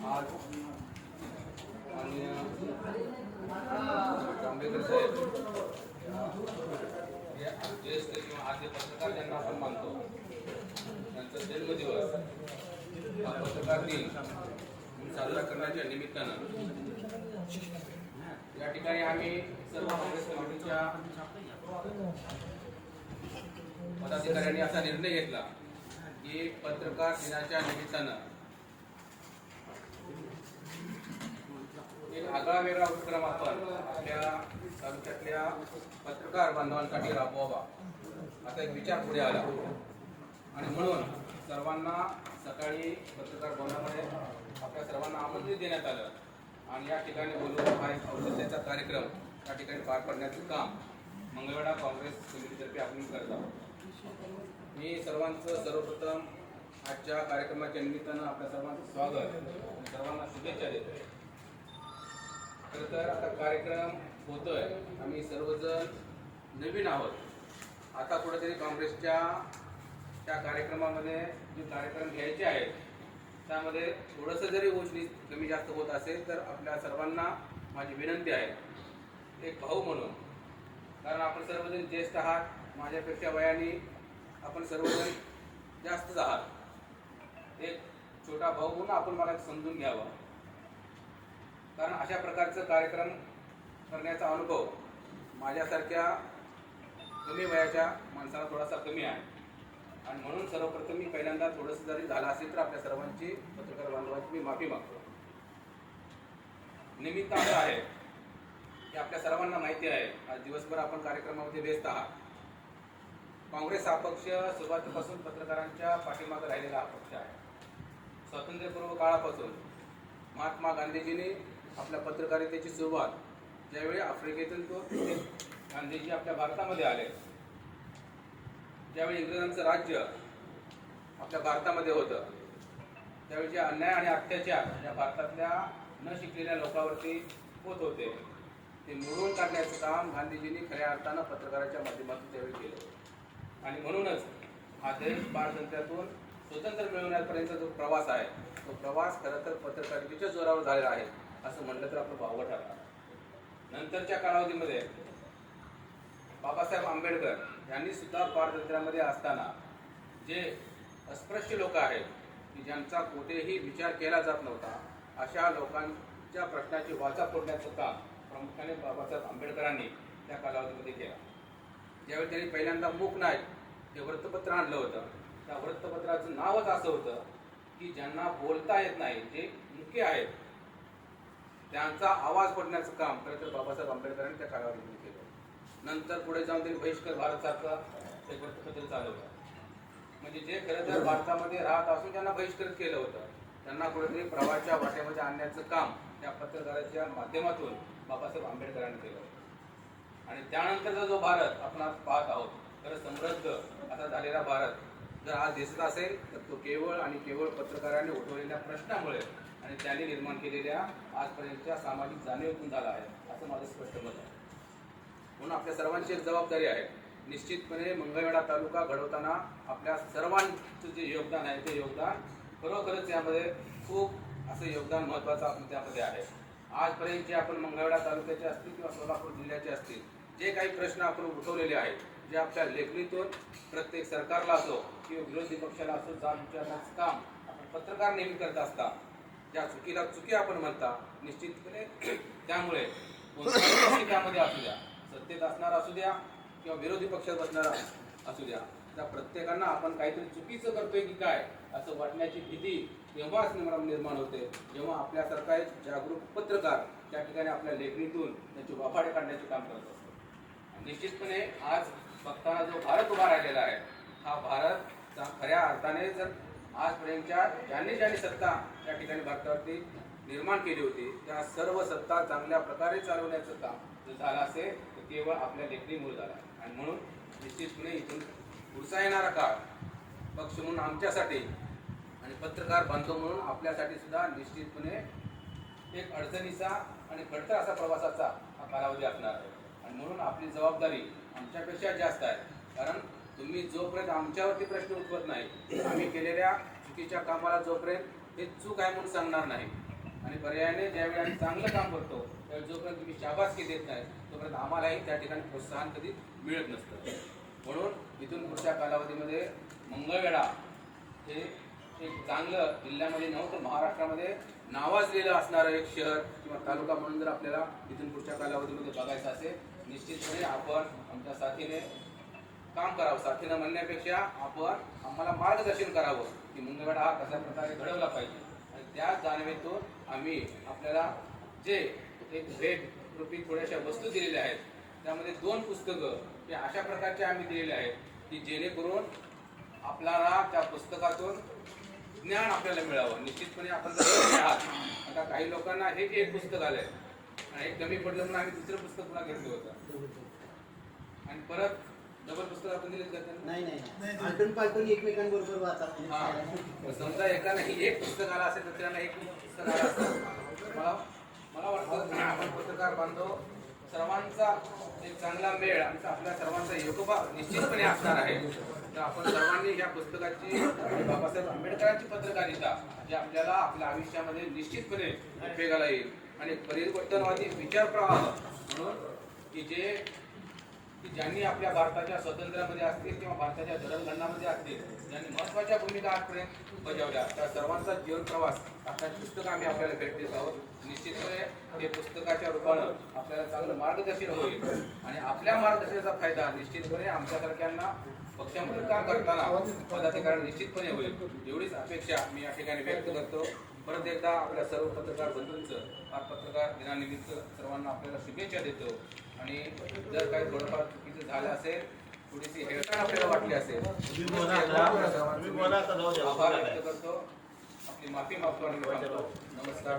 आज मान्य जांभेकर साहेब हे ज्येष्ठ किंवा आद्य पत्रकार ज्यांना आपण मानतो त्यांचा जन्मदिवस हा पत्रकार दिन साजरा करण्याच्या निमित्तानं या ठिकाणी आम्ही सर्व काँग्रेस कमिटीच्या पदाधिकाऱ्यांनी असा निर्णय घेतला की पत्रकार दिनाच्या निमित्तानं एक आगळा वेगळा उपक्रम आपण आपल्या तालुक्यातल्या पत्रकार बांधवांसाठी राबवावा. असा एक विचार पुढे आला. आणि म्हणून सर्वांना सकाळी पत्रकार भवनामध्ये आपल्या सर्वांना आमंत्रित देण्यात आलं. आणि या ठिकाणी बोलून हा एक औषधाचा कार्यक्रम या ठिकाणी पार पाडण्याचं काम मंगळवेढा काँग्रेस समितीतर्फे आपण करत आहोत. मी सर्वांचं सर्वप्रथम आजच्या कार्यक्रमाच्या निमित्तानं आपल्या सर्वांचं स्वागत सर्वांना शुभेच्छा देतो. खरं तर आता कार्यक्रम होतोय. आम्ही सर्वजण नवीन आहोत. आता कुठेतरी काँग्रेसच्या त्या कार्यक्रमामध्ये जे कार्यक्रम घ्यायचे आहेत त्यामध्ये थोडंसं जरी गोष्टी कमी जास्त होत असेल तर आपल्या सर्वांना माझी विनंती आहे एक भाऊ म्हणून. कारण आपण सर्वजण ज्येष्ठ आहात माझ्यापेक्षा वयाने आपण सर्वजण जास्तच आहात. एक छोटा भाऊ म्हणून आपण मला समजून घ्यावं. कारण अशा प्रकारचं कार्यक्रम करण्याचा अनुभव माझ्यासारख्या कमी वयाच्या माणसाला थोडासा कमी आहे. आणि म्हणून सर्वप्रथम मी पहिल्यांदा थोडंसं जरी झालं असेल तर आपल्या सर्वांची पत्रकार बांधवांची मी माफी मागतो. निमित्त असं आहे की आपल्या सर्वांना माहिती आहे आज दिवसभर आपण कार्यक्रमामध्ये व्यस्त आहात. काँग्रेस हा पक्ष सुरुवातीपासून पत्रकारांच्या पाठीमागे राहिलेला हा पक्ष आहे. स्वातंत्र्यपूर्व काळापासून महात्मा गांधीजींनी आपल्या पत्रकारितेची सुरुवात ज्यावेळी आफ्रिकेतून तो गांधीजी आपल्या भारतामध्ये आले ज्यावेळी इंग्रजांचं राज्य आपल्या भारतामध्ये होतं त्यावेळी जे अन्याय आणि अत्याचार या भारतातल्या न शिकलेल्या लोकांवरती होत होते ते मोडून काढण्याचं काम गांधीजींनी खऱ्या अर्थानं पत्रकाराच्या माध्यमातून त्यावेळी केलं. आणि म्हणूनच हा देश पारतंत्र्यातून स्वतंत्र मिळवण्यापर्यंत जो प्रवास आहे तो प्रवास खरं तर पत्रकारितेच्या जोरावर झालेला आहे. असं म्हटलं तर आपलं वावगं ठरणार. नंतरच्या कालावधीमध्ये बाबासाहेब आंबेडकर यांनी सुद्धा पारतंत्र्यामध्ये असताना जे अस्पृश्य लोक आहेत की ज्यांचा कुठेही विचार केला जात नव्हता अशा लोकांच्या प्रश्नाची वाचा फोडण्याचं काम प्रामुख्याने बाबासाहेब आंबेडकरांनी त्या कालावधीमध्ये केलं. ज्यावेळी त्यांनी पहिल्यांदा मूक नाईक हे वृत्तपत्र आणलं होतं त्या वृत्तपत्राचं नावच असं होतं की ज्यांना बोलता येत नाही जे मुख्य आहेत त्यांचा आवाज पडण्याचं काम खरं तर बाबासाहेब आंबेडकरांनी त्या कालावधीमध्ये केलं. नंतर पुढे जाऊन त्यांनी भारत भारतसारखा एक वृत्तपत्र चालवलं. म्हणजे जे खरं तर भारतामध्ये राहत असून त्यांना बहिष्कृत केलं होतं. त्यांना कुठेतरी प्रवाहाच्या वाटेमध्ये आणण्याचं काम त्या पत्रकाराच्या माध्यमातून बाबासाहेब आंबेडकरांनी केलं आणि त्यानंतरचा जो भारत आपण आज पाहत आहोत तर समृद्ध असा झालेला भारत जर आज दिसत असेल तर तो केवळ आणि केवळ पत्रकारांनी उठवलेल्या प्रश्नामुळे आणि त्याने निर्माण केलेल्या आजपर्यंतच्या सामाजिक जाणीवेतून झाला आहे असं माझं स्पष्ट मत आहे. म्हणून आपल्या सर्वांची एक जबाबदारी आहे. निश्चितपणे मंगळवेढा तालुका घडवताना आपल्या सर्वांचं जे योगदान आहे ते योगदान खरोखरच यामध्ये खूप असं योगदान महत्त्वाचं आपण त्यामध्ये आहे. आजपर्यंत जे आपण मंगळवेढा तालुक्याचे असतील किंवा सोलापूर जिल्ह्याचे असतील जे काही प्रश्न आपण उठवलेले आहेत जे आपल्या लेखणीतून प्रत्येक सरकारला असो किंवा विरोधी पक्षाला असो जाब विचारण्याचं काम आपण पत्रकार नेहमी करत असता ज्या चुकीला चुकी आपण म्हणता निश्चितपणे. त्यामुळे त्यामध्ये असू द्या सत्तेत असणारा असू द्या किंवा विरोधी पक्षात बसणारा असू द्या त्या प्रत्येकांना आपण काहीतरी चुकीचं करतोय की काय असं वाटण्याची भीती तेव्हाच निर्माण निर्माण होते. जेव्हा आपल्यासारखा एक जागरूक पत्रकार त्या ठिकाणी आपल्या लेखणीतून त्याचे वाफाडे काढण्याचे काम करत असतो. निश्चितपणे आज बघताना जो भारत उभा राहिलेला आहे हा भारत खऱ्या अर्थाने जर आजपर्यंतच्या ज्यांनी ज्यांनी सत्ता त्या ठिकाणी भारतावरती निर्माण केली होती त्या सर्व सत्ता चांगल्या प्रकारे चालवण्याचं काम जर झालं असेल तर केवळ आपल्या लेखणीमुळे झाला. आणि म्हणून निश्चितपणे इथून पुढचा येणारा काळ पक्ष म्हणून आमच्यासाठी आणि पत्रकार बांधव म्हणून आपल्यासाठी सुद्धा निश्चितपणे एक अडचणीचा आणि खडतर असा प्रवासाचा हा कालावधी असणार आहे. आणि म्हणून आपली जबाबदारी आमच्यापेक्षा जास्त आहे. कारण तुम्ही जोपर्यंत आमच्यावरती प्रश्न उठवत नाही आम्ही केलेल्या चुकीच्या कामाला जोपर्यंत हे चूक आहे म्हणून सांगणार नाही. आणि पर्यायाने ज्यावेळी आम्ही चांगलं काम करतो त्यावेळी जोपर्यंत तुम्ही शाबासकी देत नाही तोपर्यंत आम्हालाही त्या ठिकाणी प्रोत्साहन कधी मिळत नसतं. म्हणून इथून पुढच्या कालावधीमध्ये मंगळवेढा हे एक चांगलं जिल्ह्यामध्ये नव्हतं महाराष्ट्रामध्ये नावाजलेलं असणारं एक शहर किंवा तालुका म्हणून जर आपल्याला इथून पुढच्या कालावधीमध्ये बघायचं असेल निश्चितपणे आपण आमच्या साथीने काम करावं साथीनं म्हणण्यापेक्षा आपण आम्हाला मार्गदर्शन करावं की मंगळवेढा हा कशा प्रकारे घडवला पाहिजे. आणि त्या जाणवेतून आम्ही आपल्याला जे एक भेट रूपी थोड्याशा वस्तू दिलेल्या आहेत त्यामध्ये दोन पुस्तकं हे अशा प्रकारचे आम्ही दिलेले आहेत की जेणेकरून आपल्याला त्या पुस्तकातून ज्ञान आपल्याला मिळावं. निश्चितपणे आपण आहात आता काही लोकांना हे एक पुस्तक आलं आहे आणि एक कमी पडलं म्हणून आम्ही दुसरं पुस्तक पुन्हा घेतलं होतं. आणि परत डबल पुस्तक आपण दिलेच का त्यांना? नाही नाही आलटून पालटून एकमेकांबरोबर हा. मग समजा एकाला ही एक पुस्तक आलं असेल तर त्यांना एक पुस्तक आलं असेल. मला मला वाटतं की आपण पत्रकार बांधव सर्वांचा एक चांगला मेळ आमचा आपल्या सर्वांचा योगोबा निश्चितपणे असणार आहे. तर आपण सर्वांनी या पुस्तकाची आणि बाबासाहेब आंबेडकरांची पत्रकारिता जी आपल्याला आपल्या आयुष्यामध्ये निश्चितपणे उपयोगाला येईल. आणि परिवर्तनवादी विचार प्रवाह म्हणून की जे की ज्यांनी आपल्या भारताच्या स्वातंत्र्यामध्ये असतील किंवा भारताच्या जडणघडणामध्ये असतील ज्यांनी महत्त्वाच्या भूमिका आजपर्यंत बजावल्या त्या सर्वांचा जीवन प्रवास आता पुस्तक आम्ही आपल्याला भेट देत आहोत. निश्चितपणे हे पुस्तकाच्या रूपानं आपल्याला चांगलं मार्गदर्शन होईल. आणि आपल्या मार्गदर्शनाचा फायदा निश्चितपणे आमच्यासारख्यांना पक्षामध्ये काम करताना पदाधिकारी निश्चितपणे होईल. एवढीच अपेक्षा मी या ठिकाणी व्यक्त करतो. परत एकदा आपल्या सर्व पत्रकार बंधूंचं आज पत्रकार दिनानिमित्त सर्वांना आपल्याला शुभेच्छा देतो. आणि जर काही थोडंफार चुकीचं झालं असेल थोडीशी हेळसाण आपल्याला वाटली असेल. आभार व्यक्त करतो. आपली माफी मागतो आणि सांगतो. नमस्कार.